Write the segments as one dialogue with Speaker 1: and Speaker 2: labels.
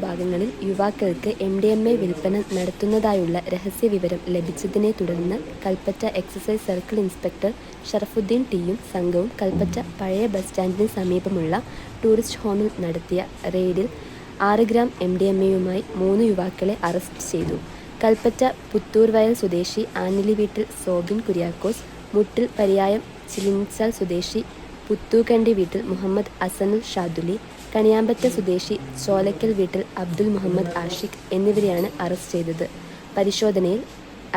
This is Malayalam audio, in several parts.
Speaker 1: ഭാഗങ്ങളിൽ യുവാക്കൾക്ക് എം ഡി എം എ വിൽപ്പന നടത്തുന്നതായുള്ള രഹസ്യവിവരം ലഭിച്ചതിനെ തുടർന്ന് Kalpetta excise circle inspector Sharafudheen ടിയും സംഘവും കൽപ്പറ്റ പഴയ ബസ് സ്റ്റാൻഡിന് സമീപമുള്ള ടൂറിസ്റ്റ് ഹോമിൽ നടത്തിയ റെയ്ഡിൽ ആറ് ഗ്രാം എം ഡി എം എയുമായി മൂന്ന് യുവാക്കളെ അറസ്റ്റ് ചെയ്തു. കൽപ്പറ്റ പുത്തൂർവയൽ സ്വദേശി ആനിലി വീട്ടിൽ സോബിൻ കുര്യാക്കോസ് മുട്ടിൽ പര്യായം ചിലിൻസാൽ സ്വദേശി പുത്തൂക്കണ്ടി വീട്ടിൽ മുഹമ്മദ് അസനുൽ ഷാദുലി കണിയാമ്പറ്റ സ്വദേശി ചോലക്കൽ വീട്ടിൽ അബ്ദുൽ മുഹമ്മദ് ആഷിഖ് എന്നിവരെയാണ് അറസ്റ്റ് ചെയ്തത്. പരിശോധനയിൽ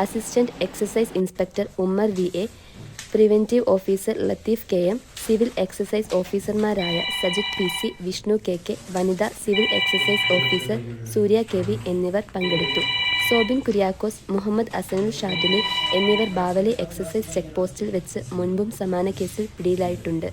Speaker 1: assistant excise inspector Ummer V A preventive officer Latheef K M civil excise ഓഫീസർമാരായ Sajith P C Vishnu K K വനിതാ civil excise officer Surya K V എന്നിവർ പങ്കെടുത്തു. സോബിൻ കുര്യാക്കോസ് മുഹമ്മദ് അസനുൽ ഷാദുലി എന്നിവർ ബാവലി എക്സസൈസ് ചെക്ക് പോസ്റ്റിൽ വെച്ച് മുൻപും സമാന കേസിൽ പിടിയിലായിട്ടുണ്ട്.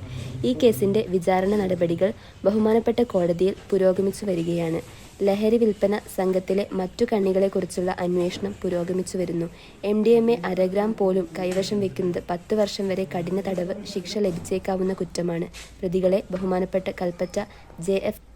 Speaker 1: ഈ കേസിന്റെ വിചാരണ നടപടികൾ ബഹുമാനപ്പെട്ട കോടതിയിൽ പുരോഗമിച്ചു വരികയാണ്. ലഹരി വിൽപ്പന സംഘത്തിലെ മറ്റു കണ്ണികളെക്കുറിച്ചുള്ള അന്വേഷണം പുരോഗമിച്ചു വരുന്നു. എം ഡി എം എ അരഗ്രാം പോലും കൈവശം വെക്കുന്നത് പത്ത് വർഷം വരെ കഠിന തടവ് ശിക്ഷ ലഭിച്ചേക്കാവുന്ന കുറ്റമാണ്. പ്രതികളെ ബഹുമാനപ്പെട്ട കൽപ്പറ്റ ജെ എഫ്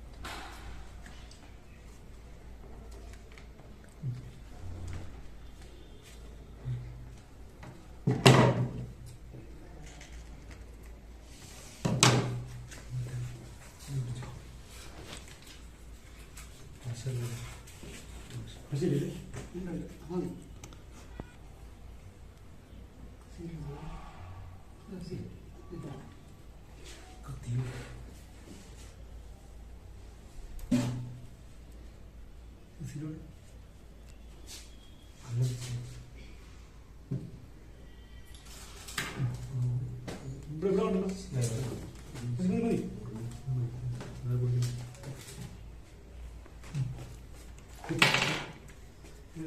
Speaker 2: ബ്രഹ്മണ്ടല്ലോ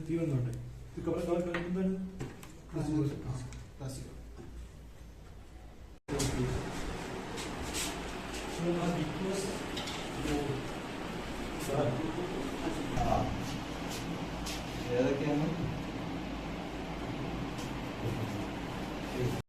Speaker 2: തീ വന്നോട്ടെ ഏതൊക്കെയാണ്?